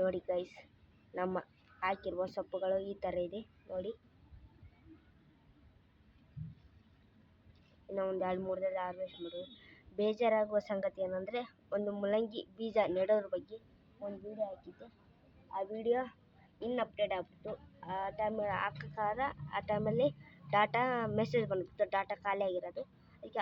ನೋಡಿ ಗೈಸ್ ನಮ್ಮ ಹಾಕಿರುವ ಸೊಪ್ಪುಗಳು ಈ ಥರ ಇದೆ, ನೋಡಿ. ಇನ್ನು ಒಂದು ಎರಡು ಮೂರು ದಿನ ಹಾರ್ವೆಸ್ಟ್ ಮಾಡೋದು. ಬೇಜಾರಾಗುವ ಸಂಗತಿ ಏನಂದರೆ, ಒಂದು ಮೂಲಂಗಿ ಬೀಜ ನೆಡೋದ್ರ ಬಗ್ಗೆ ಒಂದು ವಿಡಿಯೋ ಹಾಕಿದ್ದೆ. ಆ ವಿಡಿಯೋ ಇನ್ನು ಅಪ್ಡೇಟ್ ಆಗ್ಬಿಟ್ಟು ಆ ಟೈಮಲ್ಲಿ ಹಾಕೋಕ್ಕಾರ ಆ ಟೈಮಲ್ಲಿ ಡಾಟಾ ಮೆಸೇಜ್ ಬಂದುಬಿಡ್ತು. ಡಾಟಾ ಖಾಲಿ ಆಗಿರೋದು. ಅದಕ್ಕೆ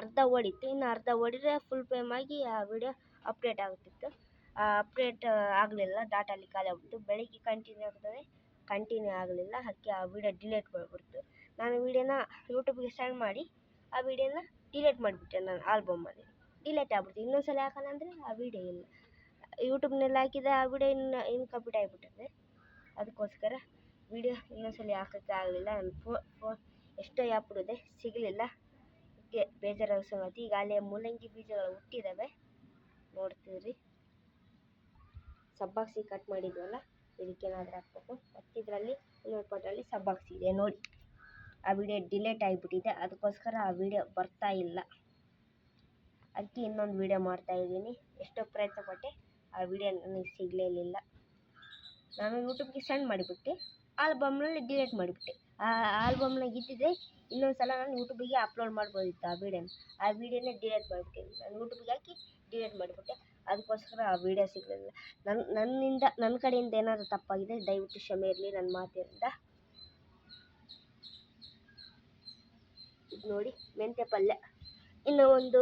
ಅರ್ಧ ಓಡಿತ್ತು. ಇನ್ನು ಅರ್ಧ ಓಡಿದರೆ ಫುಲ್ ಪೇಮ್ ಆಗಿ ಆ ವಿಡಿಯೋ ಅಪ್ಡೇಟ್ ಆಗುತ್ತಿತ್ತು ಅಪ್ಡೇಟ್ ಆಗಲಿಲ್ಲ. ಡಾಟಾ ಅಲ್ಲಿ ಖಾಲಿ ಆಗ್ಬಿಟ್ಟು ಬೆಳಿಗ್ಗೆ ಕಂಟಿನ್ಯೂ ಆಗ್ತದೆ. ಕಂಟಿನ್ಯೂ ಆಗಲಿಲ್ಲ. ಅದಕ್ಕೆ ಆ ವಿಡಿಯೋ ಡಿಲೀಟ್ ಮಾಡಿಬಿಡ್ತು. ನಾನು ವೀಡಿಯೋನ ಯೂಟ್ಯೂಬ್ಗೆ ಸೆಂಡ್ ಮಾಡಿ ಆ ವಿಡಿಯೋನ ಡಿಲೀಟ್ ಮಾಡಿಬಿಟ್ಟೆ ನಾನು ಆಲ್ಬಮಲ್ಲಿ ಡಿಲೀಟ್ ಆಗ್ಬಿಡ್ತು. ಇನ್ನೊಂದು ಸಲ ಹಾಕೋಣ ಅಂದರೆ ಆ ವಿಡಿಯೋ ಇಲ್ಲ. ಯೂಟ್ಯೂಬ್ನಲ್ಲಿ ಹಾಕಿದ ಆ ವಿಡಿಯೋ ಇನ್ನು ಕಂಪ್ಲೀಟ್ ಆಗಿಬಿಟ್ಟಿದೆ. ಅದಕ್ಕೋಸ್ಕರ ವಿಡಿಯೋ ಇನ್ನೊಂದು ಸಲ ಹಾಕೋಕ್ಕೆ ಆಗಲಿಲ್ಲ. ನನ್ನ ಫೋ ಫೋ, ಎಷ್ಟೋ ಇದೆ ಸಿಗಲಿಲ್ಲ. ಅದಕ್ಕೆ ಸಂಗತಿ. ಈಗ ಅಲ್ಲಿ ಮೂಲಂಗಿ ಬೀಜಗಳು ಹುಟ್ಟಿದ್ದಾವೆ ನೋಡ್ತೀರಿ ಸಬ್ಬಾಕ್ಸಿ ಕಟ್ ಮಾಡಿದ್ವಲ್ಲ, ಇದಕ್ಕೇನಾದರೂ ಹಾಕ್ಬೇಕು. ಮತ್ತು ಇದರಲ್ಲಿ ಇನ್ನೊಂದು ಸಬ್ಬಾಕ್ಸಿ ಇದೆ ನೋಡಿ. ಆ ವಿಡಿಯೋ ಡಿಲೇಟ್ ಆಗಿಬಿಟ್ಟಿದೆ, ಅದಕ್ಕೋಸ್ಕರ ಆ ವಿಡಿಯೋ ಬರ್ತಾ ಇಲ್ಲ. ಅದಕ್ಕೆ ಇನ್ನೊಂದು ವಿಡಿಯೋ ಮಾಡ್ತಾಯಿದ್ದೀನಿ ಎಷ್ಟೋ ಪ್ರಯತ್ನ ಪಟ್ಟೆ, ಆ ವಿಡಿಯೋ ನನಗೆ ಇಲ್ಲ ನಾನು ಯೂಟ್ಯೂಬ್ಗೆ ಸೆಂಡ್ ಮಾಡಿಬಿಟ್ಟೆ, ಆಲ್ಬಮ್ನಲ್ಲಿ ಡಿಲೇಟ್ ಮಾಡಿಬಿಟ್ಟೆ. ಆ ಆಲ್ಬಮ್ನಾಗ ಇದ್ದಿದ್ದರೆ ಇನ್ನೊಂದು ಸಲ ನಾನು ಯೂಟ್ಯೂಬಿಗೆ ಅಪ್ಲೋಡ್ ಮಾಡ್ಬೋದಿತ್ತು ಆ ವಿಡಿಯೋನ ಆ ವಿಡಿಯೋನೇ ಡಿಲೇಟ್ ಮಾಡಿಬಿಟ್ಟೆ. ನಾನು ಯೂಟ್ಯೂಬಿಗೆ ಹಾಕಿ ಡಿಲೇಟ್ ಮಾಡಿಬಿಟ್ಟೆ. ಅದಕ್ಕೋಸ್ಕರ ಆ ವಿಡಿಯೋ ಸಿಗಲಿಲ್ಲ. ನನ್ನ ನನ್ನಿಂದ ನನ್ನ ಕಡೆಯಿಂದ ಏನಾದರೂ ತಪ್ಪಾಗಿದೆ ದಯವಿಟ್ಟು ಕ್ಷಮೆ ಇರಲಿ ನನ್ನ ಮಾತಿನಿಂದ. ಇದು ನೋಡಿ, ಮೆಂತ್ಯ ಪಲ್ಯ. ಇನ್ನು ಒಂದು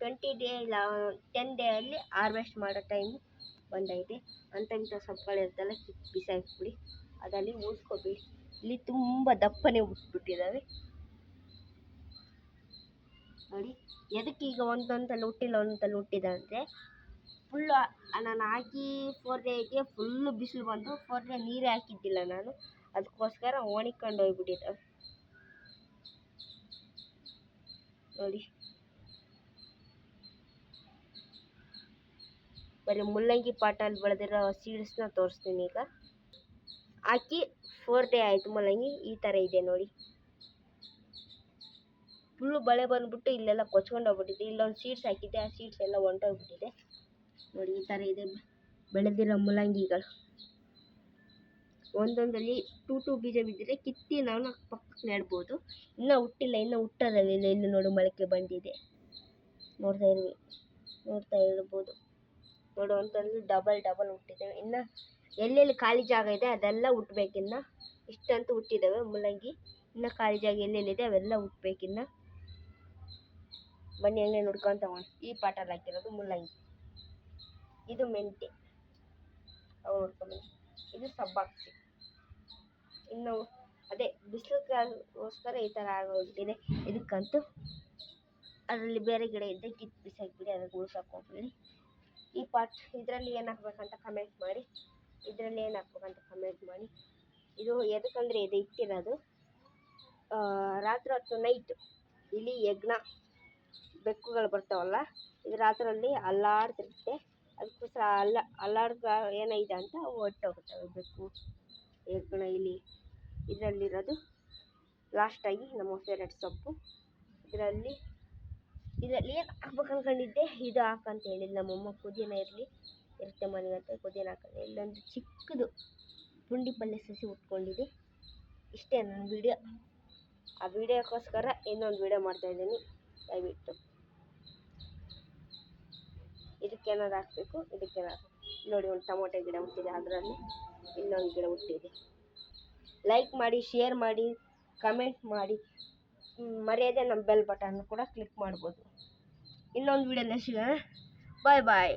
ಟ್ವೆಂಟಿ ಡೇ ಇಲ್ಲ ಟೆನ್ ಡೇಯಲ್ಲಿ ಹಾರ್ವೆಸ್ಟ್ ಮಾಡೋ ಟೈಮ್ ಬಂದೈತೆ. ಅಂಥ ಇಂಥ ಸೊಪ್ಪುಗಳಿರ್ತಲ್ಲ ಕಿತ್ತು ಬಿಸಾಕಿಬಿಡಿ. ಅದಲ್ಲಿ ಉಳಿಸ್ಕೊಬೇಡಿ ಇಲ್ಲಿ ತುಂಬ ದಪ್ಪನೇ ಹುಟ್ಬಿಟ್ಟಿದ್ದಾವೆ. ನೋಡಿ. ಎದಕ್ಕೆ ಈಗ ಒಂದೊಂದಲ್ಲಿ ಹುಟ್ಟಿಲ್ಲ ಒಂದೊಂದಲ್ಲಿ ಹುಟ್ಟಿದೆ ಅಂದರೆ ಫುಲ್ಲು ನಾನು ಹಾಕಿ ಫೋರ್ ಡೇಗೆ ಫುಲ್ಲು ಬಿಸಿಲು ಬಂದು ಫೋರ್ ಡೇ ನೀರೇ ಹಾಕಿದ್ದಿಲ್ಲ ನಾನು. ಅದಕ್ಕೋಸ್ಕರ ಒಣಗ್ಕೊಂಡು ಹೋಗ್ಬಿಟ್ಟಿದ್ದಾವೆ ನೋಡಿ. ಬರೀ ಮುಲ್ಲಂಗಿ ಪಾಟಲ್ಲಿ ಬೆಳೆದಿರೋ ಸೀಡ್ಸ್ನ ತೋರಿಸ್ತೀನಿ ಈಗ. ಹಾಕಿ ಫೋರ್ ಡೇ ಆಯಿತು ಮುಲ್ಲಂಗಿ, ಈ ಥರ ಇದೆ ನೋಡಿ. ಫುಲ್ಲು ಬಳೆ ಬಂದುಬಿಟ್ಟು ಇಲ್ಲೆಲ್ಲ ಕೊಚ್ಕೊಂಡು ಹೋಗ್ಬಿಟ್ಟಿದೆ ಇಲ್ಲೊಂದು ಸೀಡ್ಸ್ ಹಾಕಿದ್ದೆ. ಆ ಸೀಡ್ಸ್ ಎಲ್ಲ ಹೊಂಟೋಗ್ಬಿಟ್ಟಿದೆ. ನೋಡಿ, ಈ ಥರ ಇದೆ ಬೆಳೆದಿರೋ ಮೂಲಂಗಿಗಳು. ಒಂದೊಂದರಲ್ಲಿ ಟೂ ಟೂ ಬೀಜ ಬಿದ್ದರೆ ಕಿತ್ತಿ ನಾವು ಪಕ್ಕಕ್ಕೆ ನೆಡ್ಬೋದು. ಇನ್ನೂ ಹುಟ್ಟಿಲ್ಲ, ಇನ್ನೂ ಹುಟ್ಟೋದಲ್ಲಿಲ್ಲ ಇಲ್ಲಿ ನೋಡು ಮೊಳಕೆ ಬಂದಿದೆ. ನೋಡ್ತಾ ಇರ್ವಿ ನೋಡ್ತಾ ಇರ್ಬೋದು. ನೋಡು ಅಂತಂದ್ರೆ ಡಬಲ್ ಡಬಲ್ ಹುಟ್ಟಿದ್ದಾವೆ. ಇನ್ನು ಎಲ್ಲೆಲ್ಲಿ ಖಾಲಿ ಜಾಗ ಇದೆ, ಅದೆಲ್ಲ ಹುಟ್ಬೇಕಿನ್ನ. ಇಷ್ಟಂತೂ ಹುಟ್ಟಿದ್ದಾವೆ ಮೂಲಂಗಿ. ಇನ್ನು ಖಾಲಿ ಜಾಗ ಎಲ್ಲೆಲ್ಲಿದೆ, ಅವೆಲ್ಲ ಹುಟ್ಬೇಕಿನ್ನು. ಬನ್ನಿ ಹಂಗೆ ನೋಡ್ಕೊಂತ ಹೋಗೋಣ. ಈ ಪಾಟಲ್ಲಿ ಹಾಕಿರೋದು ಮುಲ್ಲಂಗಿ ಇದು ಮೆಂತೆ. ಅವು ನೋಡ್ಕೊಂಡು ಇದು ಸಬ್ಬಾಕ್ಸಿ ಇನ್ನು ಅದೇ ಬಿಸಿಲಿಗೋಸ್ಕರ ಈ ಥರ ಆಗೋಗಿದೆ. ಇದಕ್ಕಂತೂ ಅದರಲ್ಲಿ ಬೇರೆ ಗಿಡ ಇದ್ದರೆ ಕಿತ್ತು ಬಿಸಾಕಿಬಿಡಿ ಅದಕ್ಕೆ ಉಳ್ಸೋಕೆ ಹೋಗ್ಬೇಡಿ ಈ ಪಾಟ್ ಇದರಲ್ಲಿ ಏನು ಹಾಕ್ಬೇಕಂತ ಕಮೆಂಟ್ ಮಾಡಿ. ಇದರಲ್ಲಿ ಏನು ಹಾಕ್ಬೇಕಂತ ಕಮೆಂಟ್ ಮಾಡಿ. ಇದು ಎದಕ್ಕಂದರೆ ಇದು ಇಟ್ಟಿರೋದು ರಾತ್ರಿ ಹೊತ್ತು ನೈಟ್ ಇಲಿ ಯಜ್ಞ. ಬೆಕ್ಕುಗಳು ಬರ್ತಾವಲ್ಲ ಇದು ರಾತ್ರಿಯಲ್ಲಿ ಅಲ್ಲಾಡ್ತಿರುತ್ತೆ ಅದಕ್ಕೋಸ್ಕರ ಅಲ್ಲ, ಅಲ್ಲಾಡ್ಗ ಏನಿದೆ ಅಂತ ಅವು ಹೊರ್ಟೋಗ್ತವೆ ಬೆಕ್ಕು. ಇದರಲ್ಲಿ ಇಲಿ ಇದರಲ್ಲಿರೋದು ಲಾಸ್ಟಾಗಿ ನಮ್ಮ ಫೇವ್ರೆಟ್ ಸೊಪ್ಪು. ಇದರಲ್ಲಿ ಇದರಲ್ಲಿ ಏನು ಹಾಕ್ಬೇಕು ಅಂದ್ಕೊಂಡಿದ್ದೆ ಇದು ಹಾಕಂತ ಹೇಳಿದ್ ನಮ್ಮಮ್ಮ ಪುದೀನ ಇರಲಿ, ಇರುತ್ತೆ ಮನೆ ಅಂತ ಪುದೀನ ಹಾಕಿದೆ ಇಲ್ಲೊಂದು ಚಿಕ್ಕದು ಪುಂಡಿ ಪಲ್ಯ ಸಸಿ ಉಟ್ಕೊಂಡಿದೆ. ಇಷ್ಟೇ ನನ್ನ ವಿಡಿಯೋ ಆ ವಿಡಿಯೋಕ್ಕೋಸ್ಕರ ಇನ್ನೊಂದು ವಿಡಿಯೋ ಮಾಡ್ತಾಯಿದ್ದೀನಿ ದಯವಿಟ್ಟು. ಇದಕ್ಕೇನಾದ್ರು ಹಾಕ್ಬೇಕು, ಇದಕ್ಕೇನಾದ್ರು. ನೋಡಿ ಒಂದು ಟೊಮೊಟೊ ಗಿಡ ಹುಟ್ಟಿದೆ ಅದರಲ್ಲಿ, ಇನ್ನೊಂದು ಗಿಡ ಹುಟ್ಟಿದೆ. ಲೈಕ್ ಮಾಡಿ ಶೇರ್ ಮಾಡಿ ಕಮೆಂಟ್ ಮಾಡಿ. ಮರೆಯದೆ ನಮ್ಮ ಬೆಲ್ ಬಟನ್ ಕೂಡ ಕ್ಲಿಕ್ ಮಾಡ್ಬೋದು. ಇನ್ನೊಂದು ವಿಡಿಯೋದಲ್ಲಿ ಸಿಗೋಣ. ಬಾಯ್ ಬಾಯ್